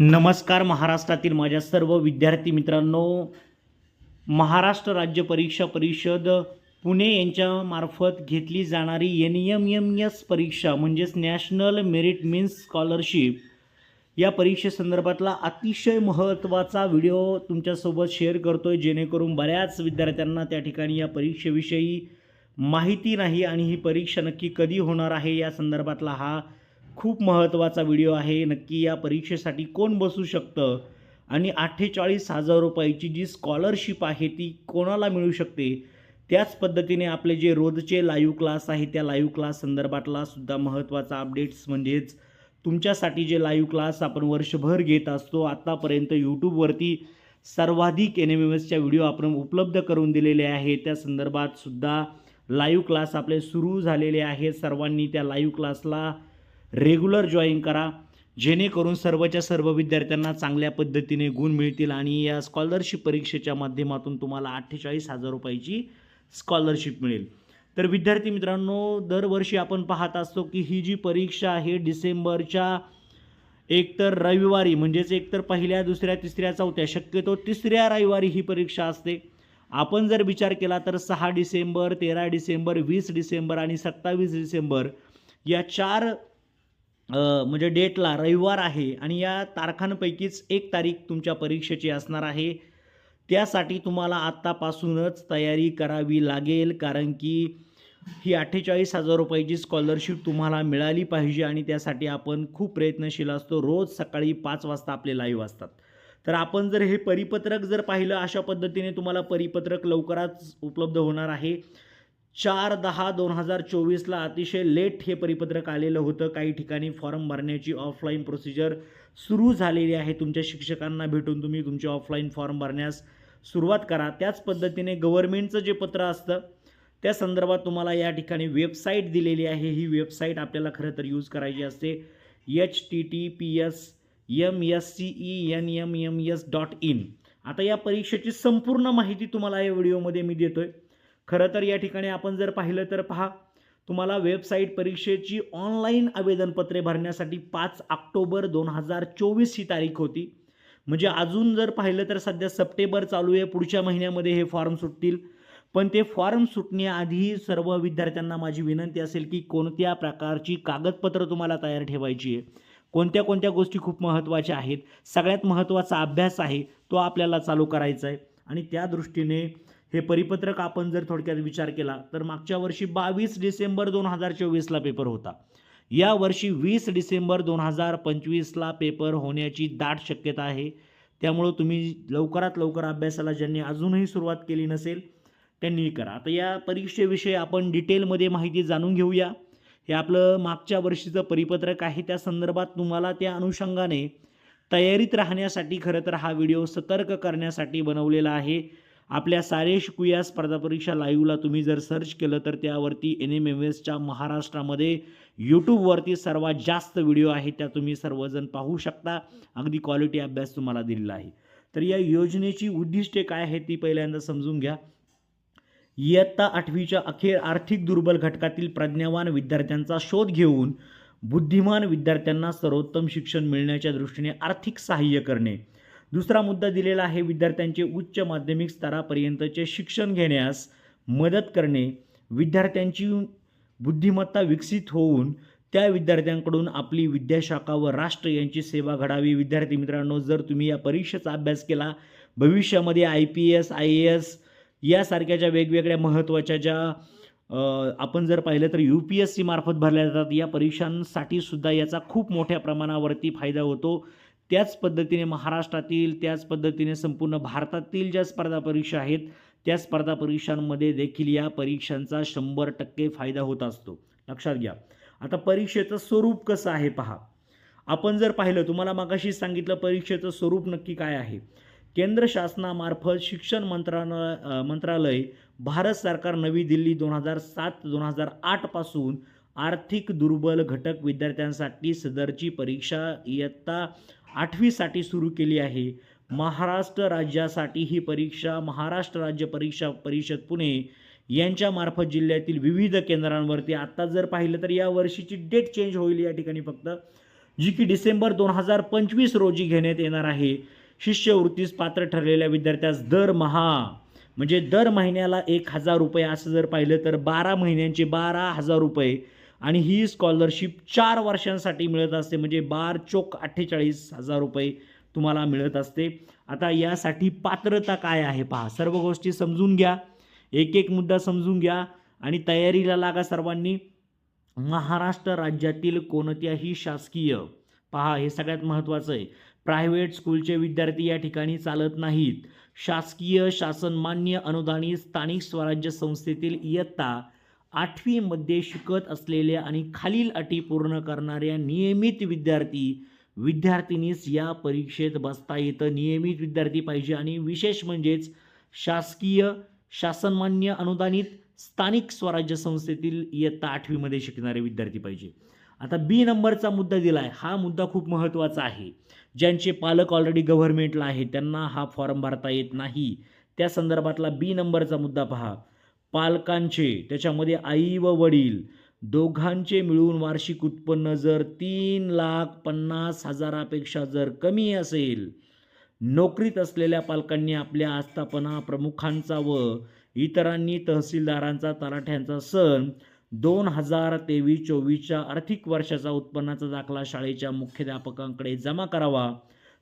नमस्कार महाराष्ट्रातील माझ्या सर्व विद्यार्थी मित्रांनो. महाराष्ट्र राज्य परीक्षा परिषद पुणे यांच्यामार्फत घेतली जाणारी एन एम एम एस परीक्षा म्हणजेच नॅशनल मेरिट मीन्स स्कॉलरशिप या परीक्षेसंदर्भातला अतिशय महत्त्वाचा व्हिडिओ तुमच्यासोबत शेअर करतो आहे जेणेकरून बऱ्याच विद्यार्थ्यांना त्या ठिकाणी या परीक्षेविषयी माहिती नाही आणि ही परीक्षा नक्की कधी होणार आहे या संदर्भातला हा खूप महत्त्वाचा व्हिडिओ आहे. नक्की या परीक्षेसाठी कोण बसू शकतं? आणि अठ्ठेचाळीस हजार रुपयाची जी स्कॉलरशिप आहे ती कोणाला मिळू शकते? त्याच पद्धतीने आपले जे रोजचे लाईव्ह क्लास आहे त्या लाईव्ह क्लास संदर्भातला सुद्धा महत्त्वाचा अपडेट्स म्हणजेच तुमच्यासाठी जे लाईव्ह क्लास आपण वर्षभर घेत असतो आत्तापर्यंत यूट्यूबवरती सर्वाधिक एन एम एम एसच्या व्हिडिओ आपण उपलब्ध करून दिलेले आहे त्या संदर्भात सुद्धा लाईव्ह क्लास आपले सुरू झालेले आहेत. सर्वांनी त्या लाईव्ह क्लासला रेग्युलर जॉईन करा. जेणेकरून सर्वच्या सर्व विद्यार्थ्यांना चांगल्या पद्धतीने गुण मिळतील आणि या स्कॉलरशिप परीक्षेच्या माध्यमातून तुम्हाला अठ्ठेचाळीस हजार रुपयाची स्कॉलरशिप मिळेल. तर विद्यार्थी मित्रांनो दरवर्षी आपण पाहत असतो की ही जी परीक्षा आहे डिसेंबरच्या एकतर रविवारी म्हणजेच एकतर पहिल्या दुसऱ्या तिसऱ्या चौथ्या शक्यतो तिसऱ्या रविवारी ही परीक्षा असते. आपण जर विचार केला तर सहा डिसेंबर तेरा डिसेंबर वीस डिसेंबर आणि सत्तावीस डिसेंबर या चार म्हणजे डेटला रविवार आहे आणि या तारखांपैकीच एक तारीख तुमच्या परीक्षेची असणार आहे. त्यासाठी तुम्हाला आत्तापासूनच तयारी करावी लागेल कारण की ही अठ्ठेचाळीस हजार रुपयाची स्कॉलरशिप तुम्हाला मिळाली पाहिजे आणि त्यासाठी आपण खूप प्रयत्नशील असतो. रोज सकाळी पाच वाजता आपले लाईव्ह असतात. तर आपण जर हे परिपत्रक जर पाहिलं अशा पद्धतीने तुम्हाला परिपत्रक लवकरच उपलब्ध होणार आहे. चार दहा दोन हजार चोवीसला अतिशय लेट हे परिपत्रक आलेलं होतं. काही ठिकाणी फॉर्म भरण्याची ऑफलाईन प्रोसिजर सुरू झालेली आहे. तुमच्या शिक्षकांना भेटून तुम्ही तुमचे ऑफलाईन फॉर्म भरण्यास सुरुवात करा. त्याच पद्धतीने गव्हर्मेंटचं जे पत्र असतं त्या संदर्भात तुम्हाला या ठिकाणी वेबसाईट दिलेली आहे. ही वेबसाईट आपल्याला खरं तर यूज करायची असते. H T T P S M S C E N M M S dot in आता या परीक्षेची संपूर्ण माहिती तुम्हाला या व्हिडिओमध्ये मी देतो आहे खरं तर या ठिकाणी आपण जर पाहिलं तर पहा तुम्हाला वेबसाईट परीक्षेची ऑनलाईन आवेदनपत्रे भरण्यासाठी पाच ऑक्टोबर दोन हजार चोवीस ही तारीख होती. म्हणजे अजून जर पाहिलं तर सध्या सप्टेंबर चालू आहे पुढच्या महिन्यामध्ये हे फॉर्म सुटतील. पण ते फॉर्म सुटण्याआधी सर्व विद्यार्थ्यांना माझी विनंती असेल की कोणत्या प्रकारची कागदपत्र तुम्हाला तयार ठेवायची आहे? कोणत्या कोणत्या गोष्टी खूप महत्त्वाच्या आहेत? सगळ्यात महत्त्वाचा अभ्यास आहे तो आपल्याला चालू करायचा आहे. आणि त्या दृष्टीने हे परिपत्रक आपण जर थोडक्यात विचार केला तर मागच्या वर्षी बावीस डिसेंबर दोन हजार चोवीसला पेपर होता. या वर्षी वीस डिसेंबर दोन हजार पंचवीसला पेपर होण्याची दाट शक्यता आहे. त्यामुळं तुम्ही लवकरात लवकर अभ्यासाला ज्यांनी अजूनही सुरुवात केली नसेल त्यांनी करा. आता या परीक्षेविषयी आपण डिटेलमध्ये माहिती जाणून घेऊया. हे आपलं मागच्या वर्षीचं परिपत्रक आहे. त्या संदर्भात तुम्हाला त्या अनुषंगाने तयारीत राहण्यासाठी खरं तर हा व्हिडिओ सतर्क करण्यासाठी बनवलेला आहे. आपल्या सारे शिकूया स्पर्धा परीक्षा लाईव्हला तुम्ही जर सर्च केलं तर त्यावरती एन एम एम एसच्या महाराष्ट्रामध्ये यूट्यूबवरती सर्वात जास्त व्हिडिओ आहेत त्या तुम्ही सर्वजण पाहू शकता. अगदी क्वालिटी अभ्यास तुम्हाला दिलेला आहे. तर या योजनेची उद्दिष्टे काय आहेत ती पहिल्यांदा समजून घ्या. इयत्ता आठवीच्या अखेर आर्थिक दुर्बल घटकातील प्रज्ञावान विद्यार्थ्यांचा शोध घेऊन बुद्धिमान विद्यार्थ्यांना सर्वोत्तम शिक्षण मिळण्याच्या दृष्टीने आर्थिक सहाय्य करणे. दुसरा मुद्दा दिलेला आहे विद्यार्थ्यांचे उच्च माध्यमिक स्तरापर्यंतचे शिक्षण घेण्यास मदत करणे. विद्यार्थ्यांची बुद्धिमत्ता विकसित होऊन त्या विद्यार्थ्यांकडून आपली विद्याशाखा व राष्ट्र यांची सेवा घडावी. विद्यार्थी मित्रांनो जर तुम्ही या परीक्षेचा अभ्यास केला भविष्यामध्ये I P S I A S यासारख्या ज्या वेगवेगळ्या महत्त्वाच्या ज्या आपण जर पाहिलं तर यू पी एस सी मार्फत भरल्या जातात या परीक्षांसाठी सुद्धा याचा खूप मोठ्या प्रमाणावरती फायदा होतो. त्याच पद्धतीने महाराष्ट्रातील त्याच पद्धतीने संपूर्ण भारतातील ज्या स्पर्धा परीक्षा आहेत त्या स्पर्धा परीक्षांमध्ये देखील या परीक्षांचा शंभर टक्के फायदा होत असतो. लक्षात घ्या. आता परीक्षेचं स्वरूप कसं आहे पहा. आपण जर पाहिलं तुम्हाला मागाशी सांगितलं परीक्षेचं स्वरूप नक्की काय आहे. केंद्र शासनामार्फत शिक्षण मंत्रालय मंत्रालय भारत सरकार नवी दिल्ली दोन हजार सात दोन हजार आठपासून आर्थिक दुर्बल घटक विद्यार्थ्यांसाठी सदरची परीक्षा इयत्ता आठवीसाठी सुरू केली आहे. महाराष्ट्र राज्यासाठी ही परीक्षा महाराष्ट्र राज्य परीक्षा परिषद पुणे यांच्यामार्फत जिल्ह्यातील विविध केंद्रांवरती. आत्ता जर पाहिलं तर या वर्षीची डेट चेंज होईल या ठिकाणी फक्त जी की डिसेंबर दोन हजार पंचवीस रोजी घेण्यात येणार आहे. शिष्यवृत्तीस पात्र ठरलेल्या विद्यार्थ्यास दरमहा म्हणजे दर महिन्याला एक हजार रुपये. असं जर पाहिलं तर बारा महिन्यांचे बारा हजार रुपये. आणि ही स्कॉलरशिप चार वर्षांसाठी मिळत असते. म्हणजे बार चोक अठ्ठेचाळीस हजार रुपये तुम्हाला मिळत असते. आता यासाठी पात्रता काय आहे पहा. सर्व गोष्टी समजून घ्या. एक एक मुद्दा समजून घ्या. आणि तयारीला लागा सर्वांनी. महाराष्ट्र राज्यातील कोणत्याही शासकीय पहा हे सगळ्यात महत्त्वाचं आहे. प्रायव्हेट स्कूलचे विद्यार्थी या ठिकाणी चालत नाहीत. शासकीय शासनमान्य अनुदानित स्थानिक स्वराज्य संस्थेतील इयत्ता आठवीमध्ये शिकत असलेल्या आणि खालील अटी पूर्ण करणाऱ्या नियमित विद्यार्थी विद्यार्थिनीस या परीक्षेत बसता येतं. नियमित विद्यार्थी पाहिजे आणि विशेष म्हणजेच शासकीय शासनमान्य अनुदानित स्थानिक स्वराज्य संस्थेतील इयत्ता आठवीमध्ये शिकणारे विद्यार्थी पाहिजे. आता बी नंबरचा मुद्दा दिला आहे हा मुद्दा खूप महत्त्वाचा आहे. ज्यांचे पालक ऑलरेडी गव्हर्नमेंटला आहे त्यांना हा फॉर्म भरता येत नाही. त्या संदर्भातला बी नंबरचा मुद्दा पहा. पालकांचे त्याच्यामध्ये आई व वडील दोघांचे मिळून वार्षिक उत्पन्न जर तीन लाख पन्नास हजारापेक्षा जर कमी असेल नोकरीत असलेल्या पालकांनी आपल्या आस्थापना प्रमुखांचा व इतरांनी तहसीलदारांचा तलाठ्यांचा सण दोन हजार तेवीस चोवीसच्या आर्थिक वर्षाचा उत्पन्नाचा दाखला शाळेच्या मुख्याध्यापकांकडे जमा करावा.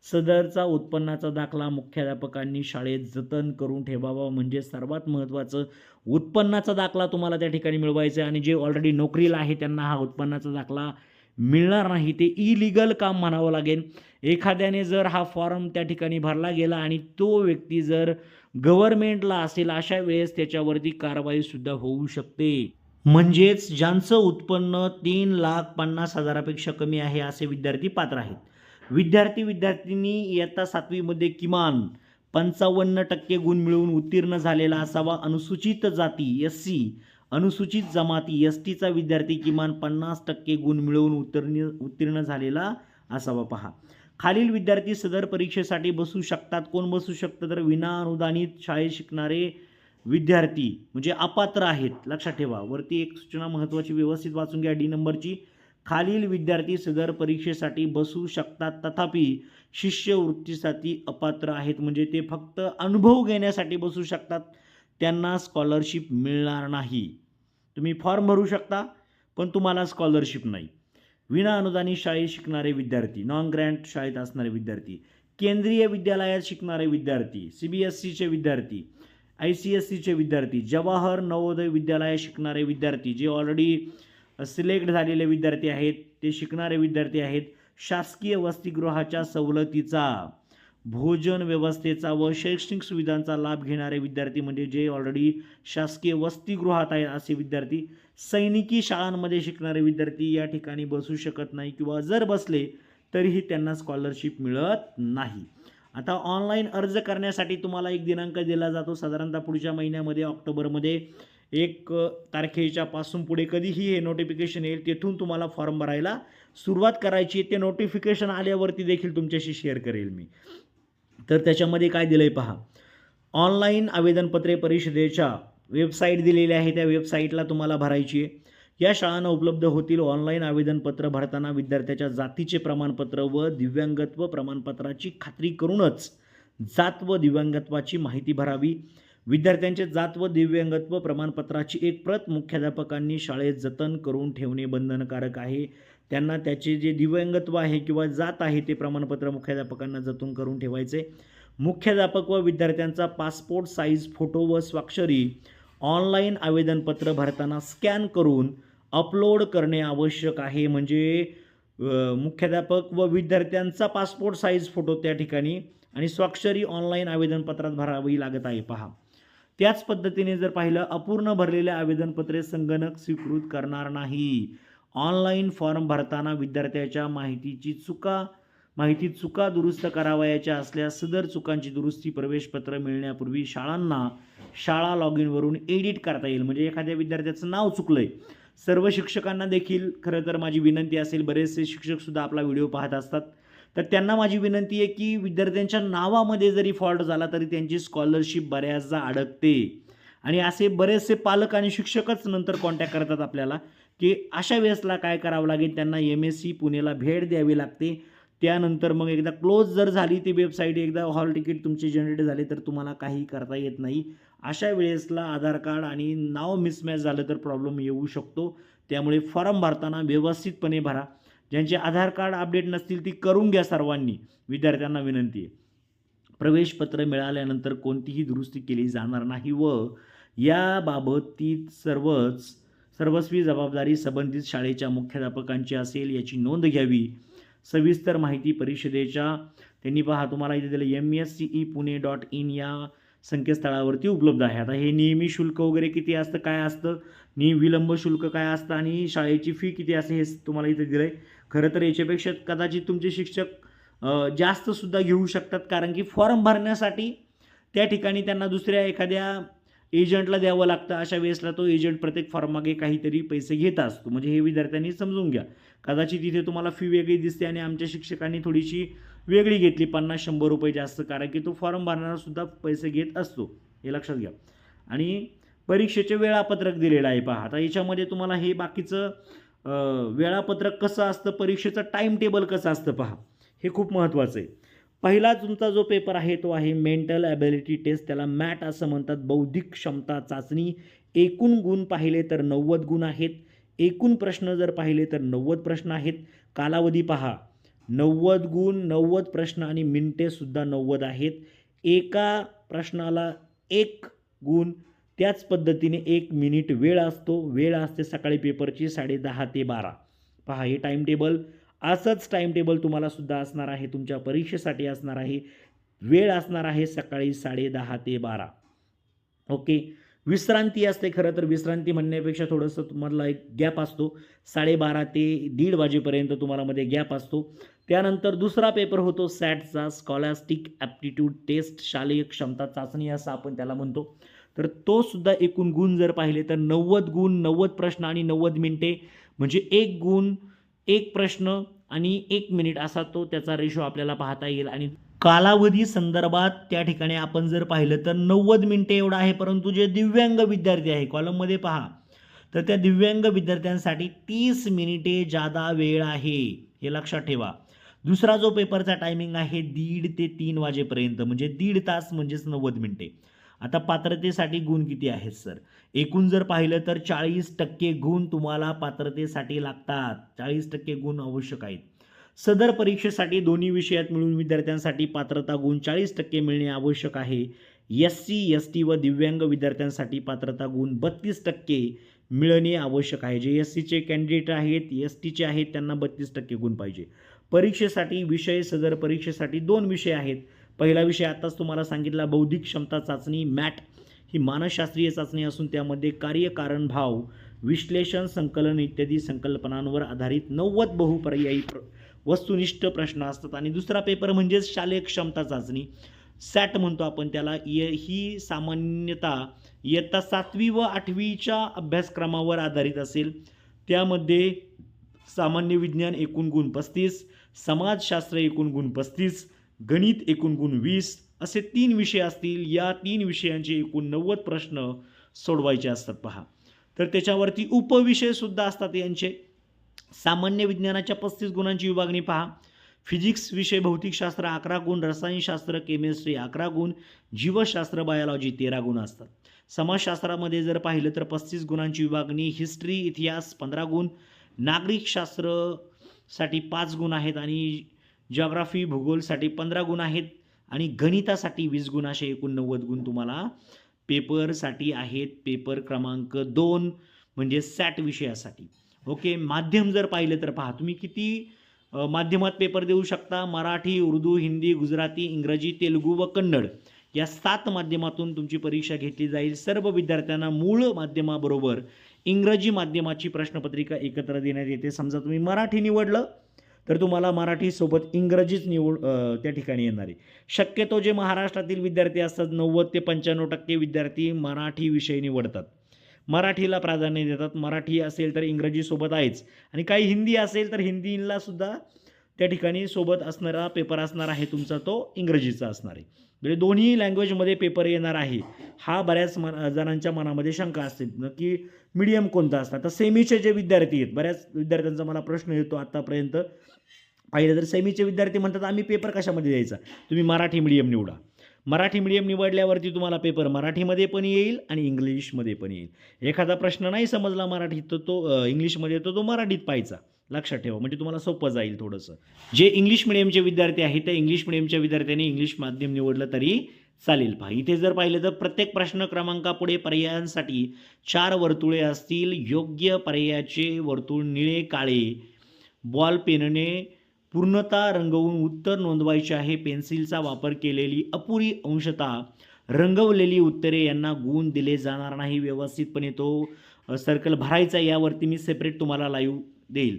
सदरचा उत्पन्नाचा दाखला मुख्याध्यापकांनी शाळेत जतन करून ठेवावा म्हणजे सर्वात महत्त्वाचं उत्पन्नाचा दाखला तुम्हाला त्या ठिकाणी मिळवायचा आहे आणि जे ऑलरेडी नोकरीला आहे त्यांना हा उत्पन्नाचा दाखला मिळणार नाही ते इलिगल काम म्हणावं लागेल. एखाद्याने जर हा फॉर्म त्या ठिकाणी भरला गेला आणि तो व्यक्ती जर गव्हर्मेंटला असेल अशा वेळेस त्याच्यावरती कारवाईसुद्धा होऊ शकते. म्हणजेच ज्यांचं उत्पन्न तीन लाख पन्नास हजारापेक्षा कमी आहे असे विद्यार्थी पात्र आहेत. विद्यार्थी विद्यार्थिनी इयत्ता सातवीमध्ये किमान पंचावन्न टक्के गुण मिळवून उत्तीर्ण झालेला असावा. अनुसूचित जाती एस सी अनुसूचित जमाती एस टीचा विद्यार्थी किमान पन्नास टक्के गुण मिळवून उत्तीर्ण उत्तीर्ण झालेला असावा. पहा. खालील विद्यार्थी सदर परीक्षेसाठी बसू शकतात. कोण बसू शकतं? तर विना अनुदानित शाळेत शिकणारे विद्यार्थी म्हणजे अपात्र आहेत. लक्षात ठेवा. वरती एक सूचना महत्त्वाची व्यवस्थित वाचून घ्या. डी नंबरची. खालील विद्यार्थी सदर परीक्षेसाठी बसू शकतात. तथापि शिष्यवृत्तीसाठी अपात्र आहेत. म्हणजे ते फक्त अनुभव घेण्यासाठी बसू शकतात. त्यांना स्कॉलरशिप मिळणार नाही. तुम्ही फॉर्म भरू शकता पण तुम्हाला स्कॉलरशिप नाही. विना अनुदानित शाळेत शिकणारे विद्यार्थी नॉन ग्रँट शाळेत असणारे विद्यार्थी केंद्रीय विद्यालयात शिकणारे विद्यार्थी सी बी एस सीचे विद्यार्थी आय सी एस सीचे विद्यार्थी जवाहर नवोदय विद्यालयात शिकणारे विद्यार्थी जे ऑलरेडी सिलेक्ट झालेले विद्यार्थी आहेत ते शिकणारे विद्यार्थी आहेत शासकीय वसतिगृहाच्या सवलतीचा. भोजन व्यवस्थेचा व शैक्षणिक सुविधांचा लाभ घेणारे विद्यार्थी म्हणजे जे ऑलरेडी शासकीय वसतिगृहात आहेत असे विद्यार्थी सैनिकी शाळांमध्ये शिकणारे विद्यार्थी या ठिकाणी बसू शकत नाही किंवा जर बसले तरीही त्यांना स्कॉलरशिप मिळत नाही. आता ऑनलाईन अर्ज करण्यासाठी तुम्हाला एक दिनांक दिला जातो. साधारणतः पुढच्या महिन्यामध्ये ऑक्टोबरमध्ये एक तारखेच्या पासून पुढे कधीही हे नोटिफिकेशन येईल तेथून तुम्हाला फॉर्म भरायला सुरुवात करायची. ते नोटिफिकेशन आल्यावरती देखील तुमच्याशी शेअर करेल मी. तर त्याच्यामध्ये काय दिलं आहे पहा. ऑनलाईन आवेदनपत्रे परिषदेच्या वेबसाईट दिलेली आहे त्या वेबसाईटला तुम्हाला भरायची आहे. या शाळांना उपलब्ध होतील ऑनलाईन आवेदनपत्र भरताना विद्यार्थ्याच्या जातीचे प्रमाणपत्र व दिव्यांगत्व प्रमाणपत्राची खात्री करूनच जात व दिव्यांगत्वाची माहिती भरावी. विद्यार्थ्यांचे जात व दिव्यांगत्व प्रमाणपत्राची एक प्रत मुख्याध्यापकांनी शाळेत जतन करून ठेवणे बंधनकारक आहे. त्यांना त्याचे जे दिव्यांगत्व आहे किंवा जात आहे ते प्रमाणपत्र मुख्याध्यापकांना जतन करून ठेवायचे. मुख्याध्यापक व विद्यार्थ्यांचा पासपोर्ट साईज फोटो व स्वाक्षरी ऑनलाईन आवेदनपत्र भरताना स्कॅन करून अपलोड करणे आवश्यक आहे. म्हणजे मुख्याध्यापक व विद्यार्थ्यांचा पासपोर्ट साईज फोटो त्या ठिकाणी आणि स्वाक्षरी ऑनलाईन आवेदनपत्रात भरावी लागत आहे. पहा. त्याच पद्धतीने जर पाहिलं अपूर्ण भरलेले आवेदनपत्रे संगणक स्वीकृत करणार नाही. ऑनलाईन फॉर्म भरताना विद्यार्थ्याच्या माहितीची चुका माहिती चुका दुरुस्त करावयाच्या असल्यास सदर चुकांची दुरुस्ती प्रवेशपत्र मिळण्यापूर्वी शाळांना शाळा लॉग इनवरून एडिट करता येईल. म्हणजे एखाद्या विद्यार्थ्याचं नाव चुकलं आहे सर्व शिक्षकांना देखील खरं तर माझी विनंती असेल. बरेचसे शिक्षकसुद्धा आपला व्हिडिओ पाहत असतात. तर त्यांना माझी विनंती आहे की विद्यार्थ्यांच्या नावामध्ये जरी फॉल्ट झाला तरी त्यांची स्कॉलरशिप बऱ्याचदा अडकते. आणि असे बरेचसे पालक आणि शिक्षकच नंतर कॉन्टॅक्ट करतात आपल्याला की अशा वेळेसला काय करावं लागेल त्यांना एम एस सी पुणेला भेट द्यावी लागते. त्यानंतर मग एकदा क्लोज जर झाली ती वेबसाईट एकदा हॉल तिकीट तुमचे जनरेट झाले तर तुम्हाला काही करता येत नाही. अशा वेळेसला आधार कार्ड आणि नाव मिसमॅच झालं तर प्रॉब्लेम येऊ शकतो. त्यामुळे फॉर्म भरताना व्यवस्थितपणे भरा. ज्यांचे आधार कार्ड अपडेट नसतील ती करून घ्या सर्वांनी. विद्यार्थ्यांना विनंती आहे. प्रवेशपत्र मिळाल्यानंतर कोणतीही दुरुस्ती केली जाणार नाही व याबाबत ती सर्वच सर्वस्वी जबाबदारी संबंधित शाळेच्या मुख्याध्यापकांची असेल याची नोंद घ्यावी. सविस्तर माहिती परिषदेच्या त्यांनी पहा तुम्हाला इथे दिलं M S C E Pune dot in या संकेतस्थळावरती उपलब्ध आहे. आता हे नेहमी शुल्क वगैरे किती असतं काय असतं? नि विलंब शुल्क काय असतं आणि शाळेची फी किती असते हे तुम्हाला इथे दिलं आहे खरं तर याच्यापेक्षा कदाचित तुमचे शिक्षक जास्तसुद्धा घेऊ शकतात. कारण की फॉर्म भरण्यासाठी त्या ठिकाणी त्यांना दुसऱ्या एखाद्या एजंटला द्यावं लागतं. अशा वेळेसला तो एजंट प्रत्येक फॉर्ममागे काहीतरी पैसे घेत असतो. म्हणजे हे विद्यार्थ्यांनी समजून घ्या. कदाचित इथे तुम्हाला फी वेगळी दिसते आणि आमच्या शिक्षकांनी थोडीशी वेगळी घेतली पन्नास शंभर रुपये जास्त कारण की तो फॉर्म भरणारासुद्धा पैसे घेत असतो. हे लक्षात घ्या. आणि परीक्षेचे वेळापत्रक दिलेलं आहे पहा. आता याच्यामध्ये तुम्हाला हे बाकीचं वेळापत्रक कसं असतं परीक्षेचं टाईम टेबल कसं असतं पहा. हे खूप महत्त्वाचं आहे. पहिला तुमचा जो पेपर आहे तो आहे मेंटल ॲबिलिटी टेस्ट त्याला मॅट असं म्हणतात. बौद्धिक क्षमता चाचणी. एकूण गुण पाहिले तर नव्वद गुण आहेत. एकूण प्रश्न जर पाहिले तर नव्वद प्रश्न आहेत. कालावधी पहा. नव्वद गुण नव्वद प्रश्न आणि मिनटेसुद्धा नव्वद आहेत. एका प्रश्नाला एक गुण त्याच पद्धतीने एक मिनिट वेळ असतो. वेळ असते सकाळी पेपरची साडेदहा ते बारा. पहा हे टाईम टेबल असंच टाईम टेबल तुम्हाला सुद्धा असणार आहे. तुमच्या परीक्षेसाठी असणार आहे. वेळ असणार आहे सकाळी साडेदहा ते बारा. ओके? विश्रांती असते खरं तर. विश्रांती म्हणण्यापेक्षा थोडंसं तुम्हाला एक गॅप असतो. साडेबारा ते दीड वाजेपर्यंत तुम्हाला मध्ये गॅप असतो. त्यानंतर दुसरा पेपर होतो सॅटचा. स्कॉलॅस्टिक ॲप्टिट्यूड टेस्ट शालेय क्षमता चाचणी असं आपण त्याला म्हणतो. तर तो सुद्धा एकूण गुण जर पाहिले तर नव्वद गुण नव्वद प्रश्न आणि नव्वद मिनिटे म्हणजे एक गुण एक प्रश्न आणि एक मिनिट असा तो त्याचा रेशो आपल्याला पाहता येईल. आणि कालावधी संदर्भात त्या ठिकाणी आपण जर पाहिलं तर नव्वद मिनिटे एवढं आहे परंतु जे दिव्यांग विद्यार्थी आहे कॉलममध्ये पहा तर त्या दिव्यांग विद्यार्थ्यांसाठी तीस मिनिटे जादा वेळ आहे हे लक्षात ठेवा. दुसरा जो पेपरचा टायमिंग आहे दीड ते तीन वाजेपर्यंत म्हणजे दीड तास म्हणजेच नव्वद मिनिटे. आता पात्रतेसाठी गुण किती आहेत सर? एकूण जर पाहिलं तर चाळीस टक्के गुण तुम्हाला पात्रतेसाठी लागतात. चाळीस टक्के गुण आवश्यक आहेत. सदर परीक्षेसाठी दोन्ही विषयात मिळून विद्यार्थ्यांसाठी पात्रता गुण चाळीस टक्के मिळणे आवश्यक आहे. एस सी एस टी व दिव्यांग विद्यार्थ्यांसाठी पात्रता गुण बत्तीस टक्के मिळणे आवश्यक आहे. जे एस सीचे कॅन्डिडेट आहेत एस टीचे आहेत त्यांना बत्तीस टक्के गुण पाहिजे. परीक्षेसाठी विषय सदर परीक्षेसाठी दोन विषय आहेत. पहिला विषय आत्ताच तुम्हाला सांगितला बौद्धिक क्षमता चाचणी मॅट ही मानसशास्त्रीय चाचणी असून त्यामध्ये कार्यकारण भाव विश्लेषण संकलन इत्यादी संकल्पनांवर आधारित नव्वद बहुपर्यायी प्र वस्तुनिष्ठ प्रश्न असतात. आणि दुसरा पेपर म्हणजेच शालेय क्षमता चाचणी. सॅट म्हणतो आपण त्याला. य ही सामान्यतः इयत्ता सातवी व आठवीच्या अभ्यासक्रमावर आधारित असेल. त्यामध्ये सामान्य विज्ञान एकूण गुण पस्तीस समाजशास्त्र एकूण गुण पस्तीस गणित एकूण गुण वीस असे तीन विषय असतील. या तीन विषयांचे एकूण नव्वद प्रश्न सोडवायचे असतात पहा. तर त्याच्यावरती उपविषयसुद्धा असतात यांचे. सामान्य विज्ञानाच्या पस्तीस गुणांची विभागणी पहा. फिजिक्स विषय भौतिकशास्त्र अकरा गुण रसायनशास्त्र केमिस्ट्री अकरा गुण जीवशास्त्र बायोलॉजी तेरा गुण असतात. समाजशास्त्रामध्ये जर पाहिलं तर पस्तीस गुणांची विभागणी हिस्ट्री इतिहास पंधरा गुण नागरिकशास्त्रसाठी पाच गुण आहेत आणि जॉग्राफी भूगोलसाठी पंधरा गुण आहेत आणि गणितासाठी वीस गुण असे एकूण नव्वद गुण तुम्हाला पेपरसाठी आहेत. पेपर क्रमांक दोन म्हणजे सॅट विषयासाठी. ओके माध्यम जर पाहिलं तर पहा तुम्ही किती माध्यमात पेपर देऊ शकता? मराठी उर्दू हिंदी गुजराती इंग्रजी तेलुगू व कन्नड. या सात माध्यमातून तुमची परीक्षा घेतली जाईल. सर्व विद्यार्थ्यांना मूळ माध्यमाबरोबर इंग्रजी माध्यमाची प्रश्नपत्रिका एकत्र देण्यात येते. समजा तुम्ही मराठी निवडलं तर तुम्हाला मराठीसोबत इंग्रजीच निवड त्या ठिकाणी येणार आहे. शक्यतो जे महाराष्ट्रातील विद्यार्थी असतात नव्वद ते पंच्याण्णव टक्के विद्यार्थी मराठी विषय निवडतात. मराठीला प्राधान्य देतात. मराठी असेल तर इंग्रजीसोबत आहेच. आणि काही हिंदी असेल तर हिंदीला सुद्धा त्या ठिकाणी सोबत असणारा पेपर असणार आहे. तुमचा तो इंग्रजीचा असणार आहे. म्हणजे दोन्ही लँग्वेजमध्ये पेपर येणार आहे. हा बऱ्याच मन जणांच्या मनामध्ये शंका असते. नक्की मीडियम कोणता असतात तर सेमीचे जे विद्यार्थी आहेत बऱ्याच विद्यार्थ्यांचा मला प्रश्न येतो आत्तापर्यंत पाहिलं तर सेमीचे विद्यार्थी म्हणतात आम्ही पेपर कशामध्ये द्यायचा? तुम्ही मराठी मीडियम निवडा. मराठी मीडियम निवडल्यावरती तुम्हाला पेपर मराठीमध्ये पण येईल आणि इंग्लिशमध्ये पण येईल. एखादा प्रश्न नाही समजला मराठीत तर तो इंग्लिशमध्ये येतो तो मराठीत पाहायचा. लक्षात ठेवा म्हणजे तुम्हाला सोपं जाईल थोडंसं. जे इंग्लिश मिडियमचे विद्यार्थी आहेत त्या इंग्लिश मिडियमच्या विद्यार्थ्यांनी इंग्लिश माध्यम निवडलं तरी चालेल पहा. इथे जर पाहिलं तर प्रत्येक प्रश्न क्रमांकापुढे पर्यायांसाठी चार वर्तुळे असतील. योग्य पर्यायाचे वर्तुळ निळे काळे. बॉल पेनने पूर्णता रंगवून उत्तर नोंदवायचे आहे. पेन्सिलचा वापर केलेली अपुरी अंशता रंगवलेली उत्तरे यांना गुण दिले जाणार नाही. व्यवस्थितपणे तो सर्कल भरायचा यावरती मी सेपरेट तुम्हाला लाईव्ह देईल.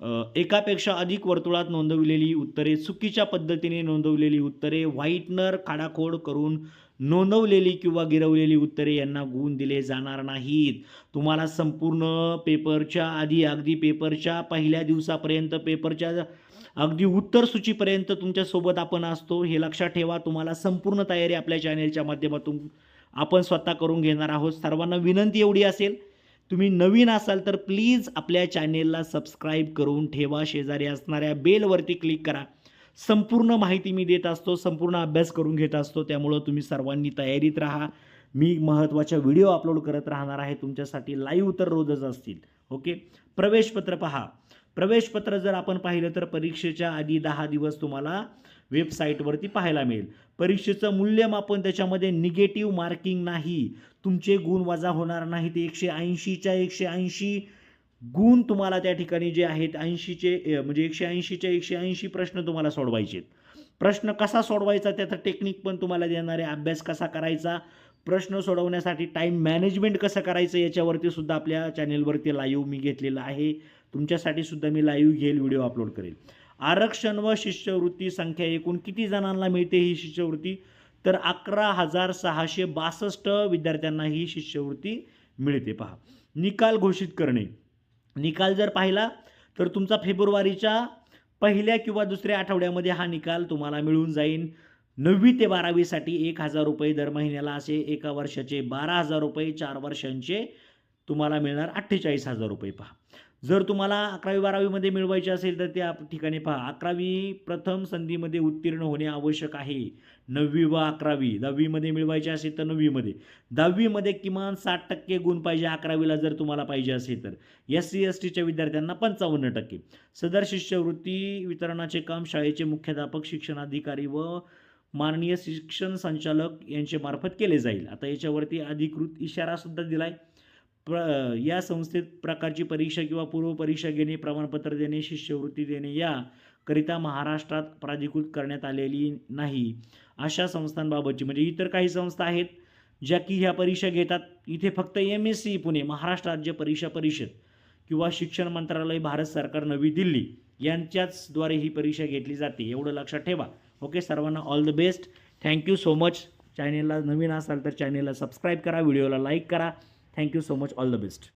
एकापेक्षा अधिक वर्तुळात नोंदवलेली उत्तरे चुकीच्या पद्धतीने नोंदवलेली उत्तरे व्हाईटनर खाडाखोड करून नोंदवलेली किंवा गिरवलेली उत्तरे यांना गुण दिले जाणार नाहीत. तुम्हाला संपूर्ण पेपरच्या आधी अगदी पेपरच्या पहिल्या दिवसापर्यंत पेपरच्या अगदी उत्तर सूचीपर्यंत तुमच्यासोबत आपण असतो हे लक्षात ठेवा. तुम्हाला संपूर्ण तयारी आपल्या चॅनेलच्या माध्यमातून आपण स्वतः करून घेणार आहोत. सर्वांना विनंती एवढी असेल तुम्ही नवीन असाल तर प्लीज आपल्या चॅनेलला सबस्क्राईब करून ठेवा. शेजारी असणाऱ्या बेलवरती क्लिक करा. संपूर्ण माहिती मी देत असतो संपूर्ण अभ्यास करून घेत असतो त्यामुळं तुम्ही सर्वांनी तयारीत राहा. मी महत्त्वाच्या व्हिडिओ अपलोड करत राहणार आहे तुमच्यासाठी लाईव्ह तर रोजच असतील. ओके? प्रवेशपत्र पहा. प्रवेशपत्र जर आपण पाहिलं तर परीक्षेच्या आधी दहा दिवस तुम्हाला वेबसाईटवरती पाहायला मिळेल. परीक्षेचं मूल्यमापन त्याच्यामध्ये निगेटिव्ह मार्किंग नाही. तुमचे गुण वजा होणार नाहीत एकशे ऐंशीच्या एकशे ऐंशी गुण तुम्हाला त्या ठिकाणी जे आहेत ऐंशीचे म्हणजे एकशे ऐंशीच्या एकशे ऐंशी प्रश्न तुम्हाला सोडवायचे प्रश्न कसा सोडवायचा? त्याचं टेक्निक पण तुम्हाला देणार. आहे अभ्यास कसा करायचा? प्रश्न सोडवण्यासाठी टाईम मॅनेजमेंट कसं करायचं? याच्यावरती सुद्धा आपल्या चॅनेलवरती लाईव्ह मी घेतलेलं आहे. तुमच्यासाठी सुद्धा मी लाईव्ह घेईल व्हिडिओ अपलोड करेल. आरक्षण व शिष्यवृत्ती संख्या एकूण किती जणांना मिळते ही शिष्यवृत्ती? तर अकरा हजार सहाशे बासष्ट विद्यार्थ्यांना ही शिष्यवृत्ती मिळते. पहा निकाल घोषित करणे. निकाल जर पाहिला तर तुमचा फेब्रुवारीच्या पहिल्या किंवा दुसऱ्या आठवड्यामध्ये हा निकाल तुम्हाला मिळून जाईल नववी ते बारावीसाठी एक हजार रुपये दर महिन्याला असे एका वर्षाचे बारा हजार रुपये चार वर्षांचे तुम्हाला मिळणार अठ्ठेचाळीस हजार रुपये. पहा जर तुम्हाला अकरावी बारावीमध्ये मिळवायचे असेल तर त्या ठिकाणी पहा अकरावी प्रथम संधीमध्ये उत्तीर्ण होणे आवश्यक आहे. नववी व अकरावी. दहावीमध्ये मिळवायचे असेल तर नववीमध्ये. दहावीमध्ये किमान साठ टक्के गुण पाहिजे अकरावीला जर तुम्हाला पाहिजे असेल तर. एस सी एस टीच्या विद्यार्थ्यांना पंचावन्न टक्के. सदर शिष्यवृत्ती वितरणाचे काम शाळेचे मुख्याध्यापक शिक्षणाधिकारी व माननीय शिक्षण संचालक यांच्यामार्फत केले जाईल. आता याच्यावरती अधिकृत इशारासुद्धा दिला आहे प्र या संस्थेत प्रकारची परीक्षा किंवा पूर्व परीक्षा घेणे प्रमाणपत्र देणे शिष्यवृत्ती देणे याकरिता महाराष्ट्रात प्राधिकृत करण्यात आलेली नाही. अशा संस्थांबाबतची म्हणजे इतर काही संस्था आहेत ज्या की ह्या परीक्षा घेतात. इथे फक्त M S C Pune Maharashtra राज्य परीक्षा परिषद किंवा शिक्षण मंत्रालय भारत सरकार नवी दिल्ली यांच्याचद्वारे ही परीक्षा घेतली जाते. एवढं लक्षात ठेवा. ओके सर्वांना all the best. Thank you so much चॅनेलला नवीन असाल तर चॅनेलला सबस्क्राईब करा. व्हिडिओला लाईक करा. Thank you so much all the best